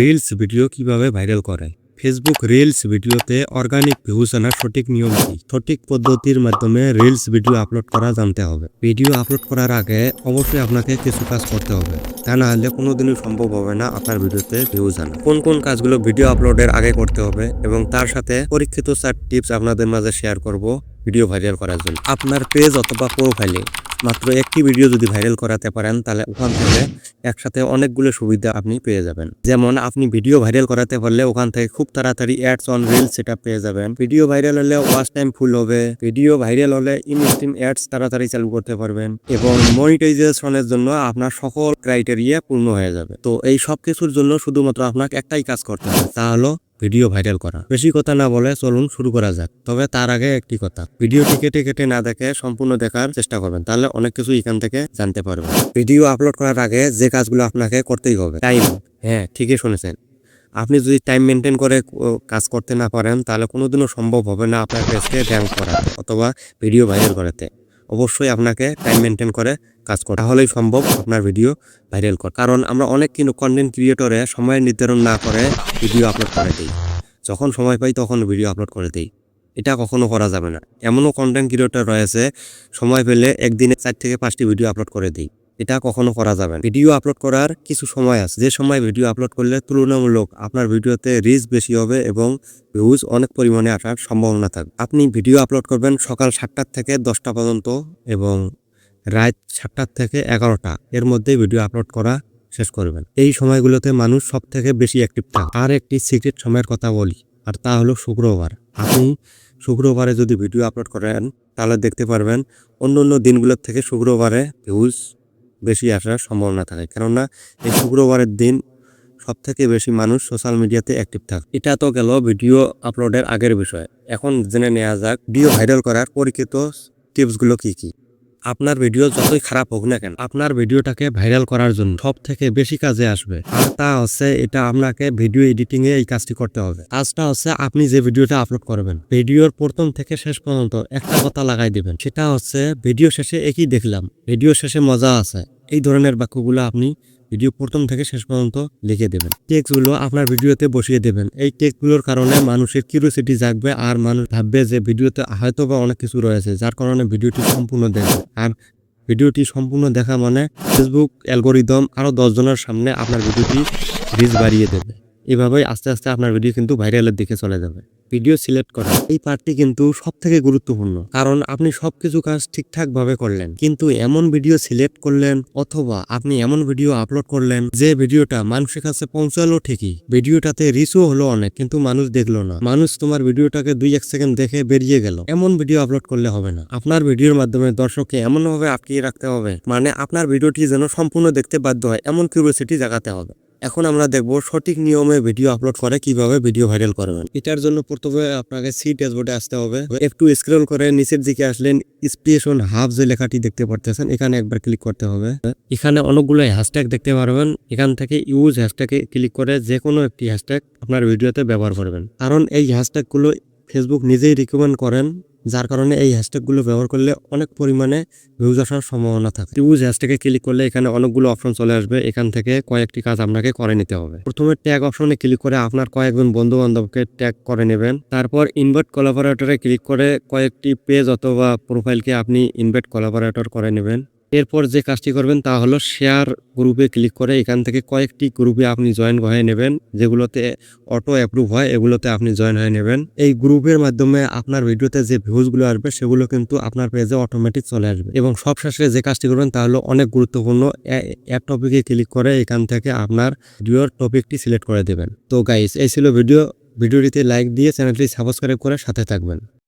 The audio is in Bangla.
রিলস ভিডিও কীভাবে ভাইরাল করে? ফেসবুক রিলস ভিডিওতে অর্গানিক ভিউজ আনার সঠিক নিয়ম কি? সঠিক পদ্ধতির মাধ্যমে রিলস ভিডিও আপলোড করা জানতে হবে। ভিডিও আপলোড করার আগে অবশ্যই আপনাকে কিছু কাজ করতে হবে। তা না হলে কোনোদিনই সম্ভব হবে না আপনার ভিডিওতে ভিউজ আনা। কোন কোন কাজগুলো ভিডিও আপলোডের আগে করতে হবে এবং তার সাথে পরীক্ষিত চার টিপস আপনাদের মাঝে শেয়ার করব ভিডিও ভাইরাল করার জন্য। আপনার পেজ অথবা প্রোফাইলে মাত্র একটি ভিডিও যদি ভাইরাল করাতে পারেন, তাহলে ওখান থেকে একসাথে অনেকগুলো সুবিধা আপনি পেয়ে যাবেন। যেমন, আপনি ভিডিও ভাইরাল করাতে পারলে ওখান থেকে খুব তাড়াতাড়ি অ্যাডস অন রিল সেটা পেয়ে যাবেন। ভিডিও ভাইরাল হলে ওয়াচ টাইম ফুল হবে। ভিডিও ভাইরাল হলে ইনস্টিম অ্যাডস তাড়াতাড়ি চালু করতে পারবেন এবং মনিটাইজেশনের জন্য আপনার সকল ক্রাইটেরিয়া পূর্ণ হয়ে যাবে। তো এই সব কিছুর জন্য শুধুমাত্র আপনাকে একটাই কাজ করতে হবে, তা হলো ভিডিও ভাইরাল করা। বেশি কথা না বলে চলুন শুরু করা যাক। তবে তার আগে একটি কথা। ভিডিওটি কেটে কেটে না দেখে সম্পূর্ণ দেখার চেষ্টা করবেন, তাহলে অনেক কিছু এখান থেকে জানতে পারবেন। ভিডিও আপলোড করার আগে যে কাজগুলো আপনাকে করতেই হবে, টাইম। হ্যাঁ ঠিকই শুনেছেন। আপনি যদি টাইম মেনটেন করে কাজ করতে না পারেন, তাহলে কোনোদিনও সম্ভব হবে না আপনার পেজকে র্যাঙ্ক করাতে অথবা ভিডিও ভাইরাল করাতে। অবশ্যই আপনাকে টাইম মেনটেন করে কাজ করা তাহলেই সম্ভব আপনার ভিডিও ভাইরাল করা। কারণ আমরা অনেক কিন্তু কন্টেন্ট ক্রিয়েটরে সময় নির্ধারণ না করে ভিডিও আপলোড করে দিই। যখন সময় পাই তখন ভিডিও আপলোড করে দিই। এটা কখনো করা যাবে না। এমনও কন্টেন্ট ক্রিয়েটর রয়েছে, সময় পেলে একদিনে চার থেকে পাঁচটি ভিডিও আপলোড করে দিই। এটা কখনো করা যাবে না। ভিডিও আপলোড করার কিছু সময় আছে। যে সময় ভিডিও আপলোড করলে তুলনামূলক আপনার ভিডিওতে রিচ বেশি হবে এবং ভিউজ অনেক পরিমাণে আসার সম্ভাবনা থাকবে। আপনি ভিডিও আপলোড করবেন সকাল সাতটার থেকে দশটা পর্যন্ত এবং রাত সাতটার থেকে এগারোটা। এর মধ্যে ভিডিও আপলোড করা শেষ করবেন। এই সময়গুলোতে মানুষ সব থেকে বেশি অ্যাক্টিভ থাকে। আর একটি সিক্রেট সময়ের কথা বলি, আর তা হলো শুক্রবার। আপনি শুক্রবারে যদি ভিডিও আপলোড করেন, তাহলে দেখতে পারবেন অন্য অন্য দিনগুলোর থেকে শুক্রবারে ভিউজ বেশি আসার সম্ভাবনা থাকে। কেননা এই শুক্রবারের দিন সব থেকে বেশি মানুষ সোশ্যাল মিডিয়াতে অ্যাক্টিভ থাকে। এটা তো গেল ভিডিও আপলোডের আগের বিষয়। এখন জেনে নেওয়া যাক ভিডিও ভাইরাল করার পরিচিত টিপসগুলো কি কি? আপনার ভিডিও যতই খারাপ হোক না কেন, আপনার ভিডিওটাকে ভাইরাল করার জন্য সব থেকে বেশি কাজে আসবে। আর তা হচ্ছে এটা আপনাকে ভিডিও এডিটিং এ এই কাজটি করতে হবে। কাজটা হচ্ছে আপনি যে ভিডিওটা আপলোড করবেন ভিডিওর প্রথম থেকে শেষ পর্যন্ত একটা কথা লাগাই দিবেন। সেটা হচ্ছে ভিডিও শেষে একই দেখলাম ভিডিও শেষে মজা আছে। এই ধরনের বাক্যগুলো আপনি ভিডিও প্রথম থেকে শেষ পর্যন্ত লিখে দেবেন। টেক্সটগুলো আপনার ভিডিওতে বসিয়ে দেবেন। এই টেক্সটগুলোর কারণে মানুষের কিউরিওসিটি জাগবে আর মানুষ ভাববে যে ভিডিওতে হয়তো বা অনেক কিছু রয়েছে, যার কারণে ভিডিওটি সম্পূর্ণ দেখবে। আর ভিডিওটি সম্পূর্ণ দেখা মানে ফেসবুক অ্যালগোরিদম আরও দশজনের সামনে আপনার ভিডিওটি রিচ বাড়িয়ে দেবে। এভাবেই আস্তে আস্তে আপনার ভিডিও কিন্তু ভাইরালের দিকে চলে যাবে। ভিডিও সিলেক্ট করা। এই পার্টটি কিন্তু সব থেকে গুরুত্বপূর্ণ, কারণ আপনি সবকিছু কাজ ঠিকঠাক ভাবে করলেন। কিন্তু এমন ভিডিও সিলেক্ট করলেন অথবা আপনি এমন ভিডিও আপলোড করলেন যে ভিডিওটা মানুষের কাছে পৌঁছালো ঠিকই। ভিডিওটাতে রিচও হলো অনেক, কিন্তু মানুষ দেখল না। মানুষ তোমার ভিডিওটাকে দুই এক সেকেন্ড দেখে বেরিয়ে গেল। এমন ভিডিও আপলোড করলে হবে না। আপনার ভিডিওর মাধ্যমে দর্শককে এমন ভাবে আটকিয়ে রাখতে হবে মানে আপনার ভিডিওটি যেন সম্পূর্ণ দেখতে বাধ্য হয়, এমন কিউরিয়াসিটি জাগাতে হবে। এখন আমরা দেখব সঠিক নিয়মে ভিডিও আপলোড করে কীভাবে ভিডিও ভাইরাল করবেন। এটার জন্য প্রথমে আপনাকে সি ড্যাশবোর্ডে আসতে হবে। একটু স্ক্রল করে নিচের দিকে আসলেন স্পেশন হাফ যে লেখাটি দেখতে পারতেছেন। এখানে একবার ক্লিক করতে হবে। এখানে অনেকগুলো হ্যাশট্যাগ দেখতে পারবেন। এখান থেকে ইউজ হ্যাশট্যাগে ক্লিক করে যে কোনো একটি হ্যাশট্যাগ আপনার ভিডিওতে ব্যবহার করবেন। কারণ এই হ্যাশট্যাগুলো ফেসবুক নিজেই রিকমেন্ড করেন। যার কারণে এই হ্যাশট্যাগুলো ব্যবহার করলে অনেক পরিমাণে ভিউজ আসার সম্ভাবনা থাকে। ইউজ হ্যাশট্যাগে ক্লিক করলে এখানে অনেকগুলো অপশন চলে আসবে। এখান থেকে কয়েকটি কাজ আপনাকে করে নিতে হবে। প্রথমে ট্যাগ অপশনে ক্লিক করে আপনার কয়েকজন বন্ধু বান্ধবকে ট্যাগ করে নেবেন। তারপর ইনভার্ট কোলাবোরেটরে ক্লিক করে কয়েকটি পেজ অথবা প্রোফাইলকে আপনি ইনভার্ট কোলাবোরেটর করে নেবেন। এরপর যে কাজটি করবেন তা হলো শেয়ার গ্রুপে ক্লিক করে এখান থেকে কয়েকটি গ্রুপে আপনি জয়েন হয়ে নেবেন, যেগুলোতে অটো অ্যাপ্রুভ হয়, এগুলোতে আপনি জয়েন হয়ে নেবেন। এই গ্রুপের মাধ্যমে আপনার ভিডিওতে যে ভিউজগুলো আসবে, সেগুলো কিন্তু আপনার পেজে অটোমেটিক চলে আসবে। এবং সবশেষে যে কাজটি করবেন তা হলো অনেক গুরুত্বপূর্ণ অ্যাপ টপিকে ক্লিক করে এখান থেকে আপনার ভিডিওর টপিকটি সিলেক্ট করে দেবেন। তো গাইস এই ছিল ভিডিও ভিডিওটিতে লাইক দিয়ে চ্যানেলটি সাবস্ক্রাইব করে সাথে থাকবেন।